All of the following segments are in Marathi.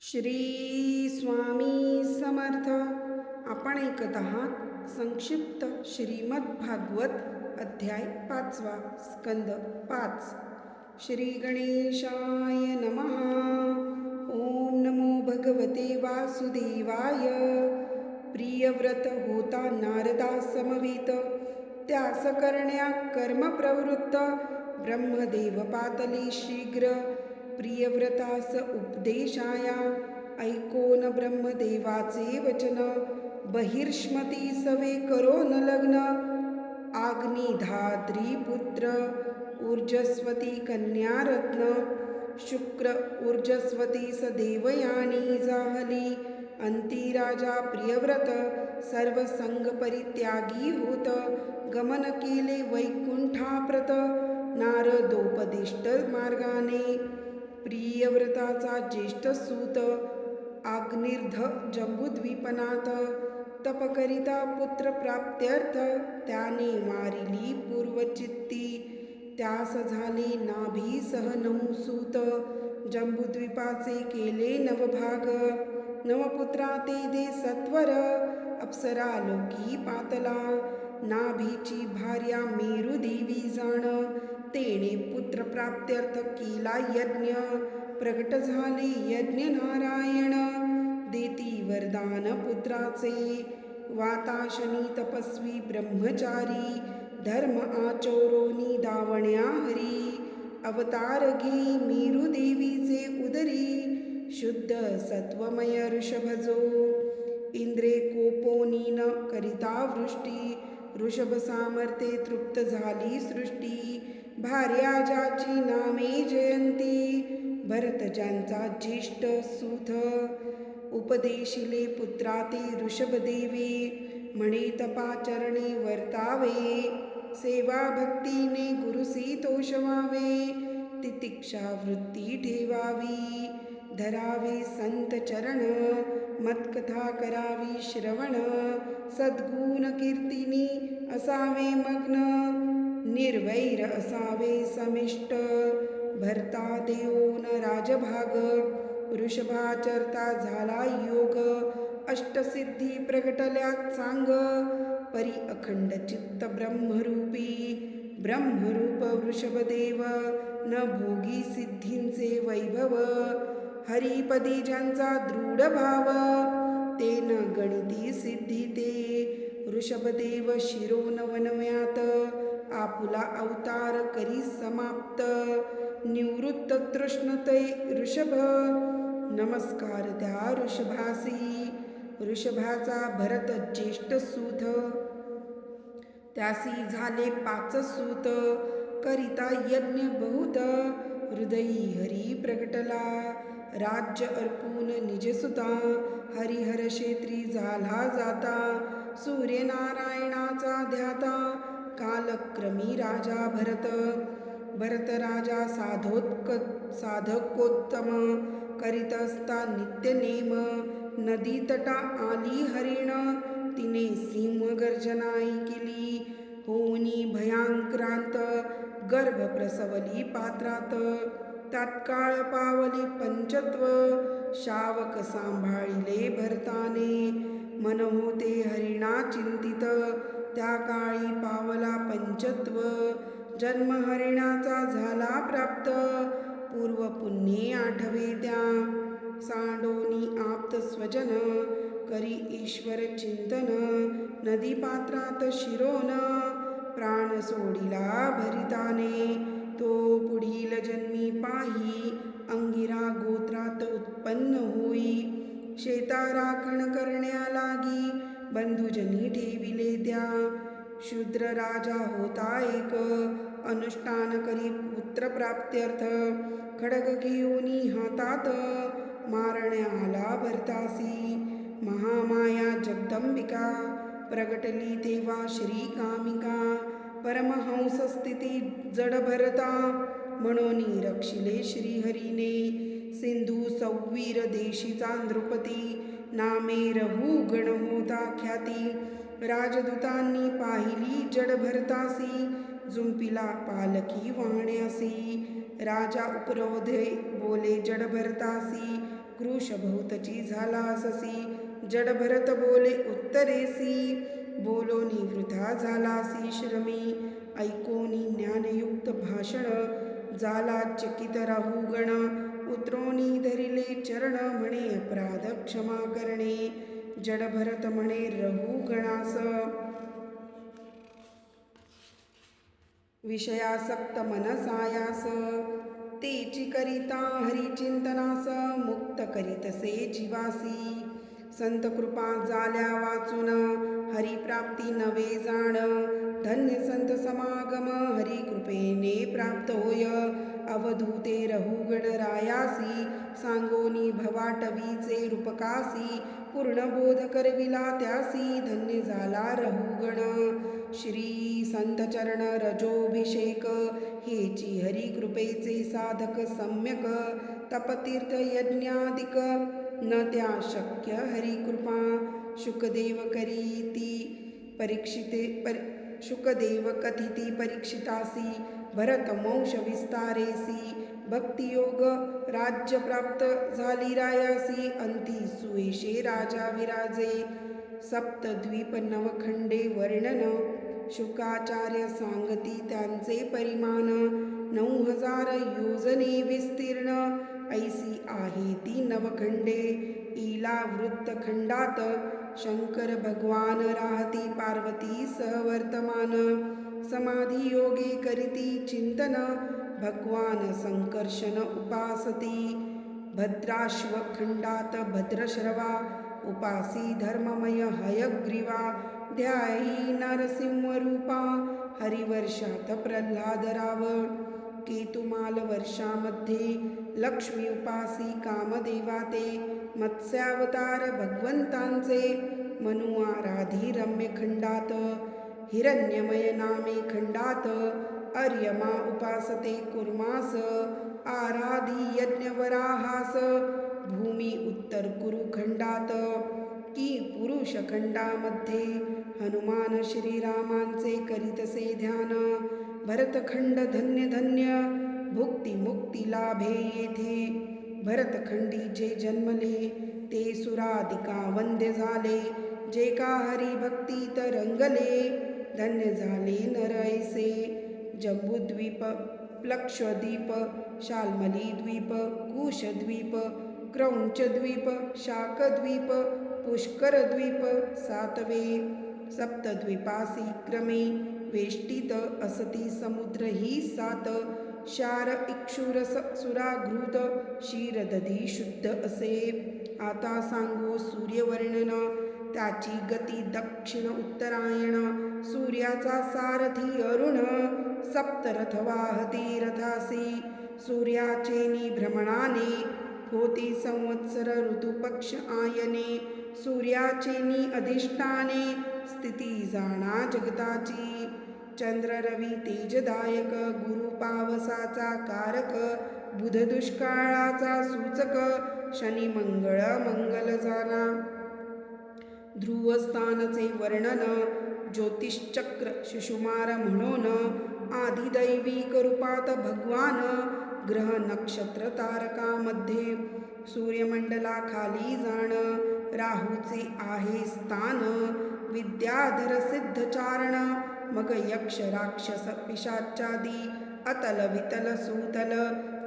श्री स्वामी समर्थ. आपण ऐकत आहात संक्षिप्त श्रीमद भागवत अध्याय पाचवा स्कंद पाच. श्री गणेशाय नमः. ओम नमो भगवते वासुदेवाय. प्रियव्रत होता नारदा समवेत. त्यास करण्या कर्म प्रवृत्त. ब्रह्मदेव पातली शीघ्र प्रियव्रतास उपदेशाया ऐकोन ब्रह्मदेवाचे वचन बहिर्ष्मती सवे करो न लग्न आग्निधात्री पुत्र ऊर्जस्वती कन्या रत्न शुक्र ऊर्जस्वती स देवयानी जाहली अंतिराजा प्रियव्रत सर्वसंग परित्यागी होत गमन केले वैकुंठाप्रत नारदोपदिष्ट मार्गाने प्रियव्रताचा ज्येष्ठ सूत आग्निर्ध जंबुद्वीपनाथ तपकरिता पुत्र प्राप्त्यर्थ त्याने मारिली पूर्वचित्ती. त्यास झाले नाभीसह नऊ सूत जंबुद्वीपाचे केले नवभाग. नवपुत्रा ते दे सत्वर अप्सरा लोकी पातला. नाभीची भार्या मेरुदेवी जाण तेने पुत्र प्राप्त्यर्थ केला यज्ञ. प्रगट झाले यज्ञ नारायण. देती वरदान पुत्राचे. वाताशनी तपस्वी ब्रह्मचारी. धर्म आचोरोनी दावण्या हरी. अवतार घे मेरुदेवीचे उदरी. शुद्ध सत्वमय ऋषभजो. इंद्रे कोपोनी न करिता वृष्टी. ऋषभ सामर्थे तृप्त झाली सृष्टी. भार्या ज्याची नामे जयंती. भरत ज्यांचा ज्येष्ठ सुध उपदेशिले पुत्राते ऋषभदेवी. म्हणे तपाचरणे वर्तावे. सेवा भक्तीने गुरुसी तोषवावे तितिक्षा वृत्ती ठेवावी. धरावे संत चरण मत्कथा करावी श्रवण सद्गुण कीर्तिनी असावे मग्न निर्वैर असावे समिष्ट भरता देऊन राजभाग वृषभाचरता झाला योग अष्टसिद्धी प्रगटल्यात सांग परी अखंड चित्त ब्रह्मरूपी ब्रह्मरूप वृषभदेव न भोगी सिद्धींचे वैभव हरिपदी ज्यांचा दृढ भाव ते न गणिती सिद्धी ते. ऋषभदेव शिरोनवनव्यात आपुला अवतार करी समाप्त. निवृत्त तृष्णते ऋषभ. नमस्कार त्या ऋषभासी. ऋषभाचा भरत ज्येष्ठ सूत. त्यासी झाले पाच सूत. करिता यज्ञ बहुत. हृदयी हरी प्रगटला. राज्य अर्पून निजसुता हरिहर क्षेत्री झाला जाता सूर्यनारायणाचा ध्याता कालक्रमी राजा भरत भरत राजा साधोत्क साधकोत्तम करीत असता नित्य नेम नदी तटा आली हरिण तिने सिंह गर्जना ऐकिली होनी भयांक्रांत गर्भ प्रसवली पात्रात. तात्काळ पावली पंचत्व शावक सांभाळिले भरताने. मन होते हरिणा चिंतित त्या काळी पावला पंचत्व. जन्म हरिणाचा झाला प्राप्त पूर्व पुण्ये आठवे त्या. सांडोनी आप्त स्वजन करी ईश्वर चिंतन. नदी पात्रात शिरोन प्राण सोडिला भरिताने. पुढील जन्मी पाही अंगिरा गोत्रात उत्पन्न होई. शेता राखण करण्या लागी बंधुजनी ठेविले त्या. शूद्र राजा होता एक अनुष्ठान करी पुत्र प्राप्त्यर्थ खडग घेऊनी हातात मारण्या आला भरतासी. महामाया जगदंबिका प्रगटली तेव्हा श्रीकामिका. परमहंस स्थिती जड भरता म्हणून रक्षिले श्रीहरीने सिंधू सौवीर देशीचा नृपती नामे रहू गण होता ख्याती राजदूतांनी पाहिली जड भरतासी जुंपिला पालकी वाहण्यासी राजा उपरोधे बोले जड भरतासी झाला ससी जड भरत बोले उत्तरेसी बोलोनी वृथा झालासी श्रमी ऐकोनी ज्ञानयुक्त भाषण जाला चकित राहू गण उतरोनी धरिले चरण म्हणे अपराध क्षमा करणे जड भरत म्हणे रहू गणास। विषयासक्त मनसायास तेची करिता हरिचिंतनास मुक्त करीतसे जीवासी। संत कृपा जाल्या वाचून हरिप्राप्ती नवे जाण धन्य संत समागम हरी कृपेने प्राप्त होय अवधूते रहुगण रायासी सांगोनी भवाटवीचे रूपकासी पूर्ण बोध करविला त्यासी धन्य झाला रहुगण श्री संत चरण रजोभिषेक हेची हरी कृपेचे साधक सम्यक तपतीर्थ यज्ञादिक न त्या शक्य हरी कृपा शुकदेव करीती परीक्षिते परि शुकदेव कथिती परीक्षितासी भरत मोक्ष विस्तारेसी भक्तियोग राज्य प्राप्त झाली रायासी अंती सुयशे राजा विराजे सप्तद्वीप नवखंडे वर्णन शुकाचार्य सांगती त्यांचे परिमाण नऊ हजार योजने विस्तीर्ण ऐसी आहे ती नवखंडे इला वृत्तखंडात शंकर भगवान राहती पार्वती सहवर्तमान समाधी योगे करिती चिंतन भगवान संकर्षण उपासती. भद्राश्वखंडात भद्रश्रवा उपासी धर्ममय हयग्रीवा. ध्यायी नरसिंहरूपा हरिवर्षात प्रल्हादराव केतुमाल वर्षामध्ये लक्ष्मी उपासी कामदेवा ते मत्स्यावतार भगवंतांचे मनु आराधी रम्य खंडात हिरण्यमय नामे खंडात अर्यमा उपासते कुर्मास आराधी यज्ञवराहास भूमी उत्तर कुरु खंडात की पुरुष खंडामध्ये हनुमान श्रीरामांचे करीतसे ध्यान भरतखंड धन्य धन्य भुक्ती मुक्ती लाभे येथे. भरतखंडी जे जन्मले ते सुराधिका वंद्य झाले. जे का हरी भक्ती तरंगले धन्य झाले नरैसे जम्बूद्वीप प्लक्षद्वीप शाल्मलीद्वीप कुशद्वीप क्रौंचद्वीप शाकद्वीप पुष्करद्वीप सातवे. सप्तद्वीपासी क्रमे वेष्टित असती समुद्र ही सात. क्षार इक्षुरस सुराघृत क्षीरदधी शुद्ध असे. आता सांगो सूर्यवर्णन. त्याची गती दक्षिण उत्तरायण. सूर्याचा सारथी अरुण. सप्तरथ वाहती रथासी. सूर्याचे निभ्रमणाने होती संवत्सर ऋतुपक्ष आयने. सूर्याचे नि अधिष्ठाने स्थिती जाणा जगताची. चंद्र रवी तेजदायक गुरु पावसाचा कारक बुध दुष्काळाचा सूचक शनी मंगळ मंगल जाना. ध्रुवस्थानचे वर्णन ज्योतिषचक्र शिशुमार म्हणून आदिदैविक रूपात भगवान ग्रह नक्षत्र तारकामध्ये. सूर्यमंडलाखाली जाण राहूचे आहे स्थान विद्याधर सिद्ध चारण मग यक्ष राक्षस पिशाचादी अतल वितल सुतल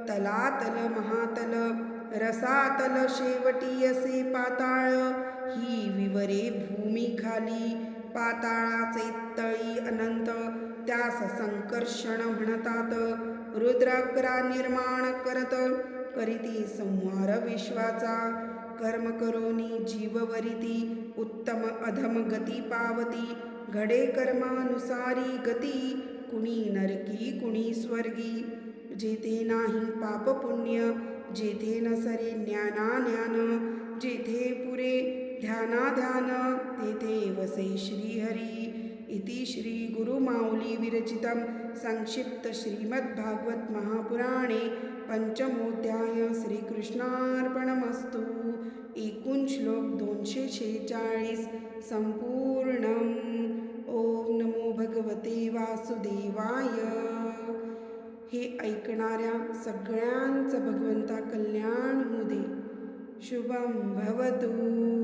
तलातल महातल रसातल शेवटी असे पाताळ ही विवरे भूमी खाली पाताळाचे तळी अनंत त्यास संकर्षण म्हणतात. रुद्राग्रा निर्माण करत करीती संहार विश्वाचा कर्म करोनी जीववरिती उत्तम अधम गती पावती घडे कर्मानुसारी गती कुणी नरकी कुणी स्वर्गी. जेथे नाही पाप पुण्य जेथे नसरे सरे ज्ञाना ज्ञान जेथे पुरे ध्याना ध्यान तेथे वसे श्रीहरी. इति श्री गुरुमाऊली विरचितं संक्षिप्त श्रीमद्भागवत महापुराणे पंचमोध्याय श्रीकृष्णार्पणमस्तु. एकूण श्लोक दोनशे शेहेचाळीस. संपूर्ण भगवते वासुदेवाय. हे ऐकणाऱ्या सगळ्यांचं भगवंता कल्याण होऊ दे. शुभं भवतू.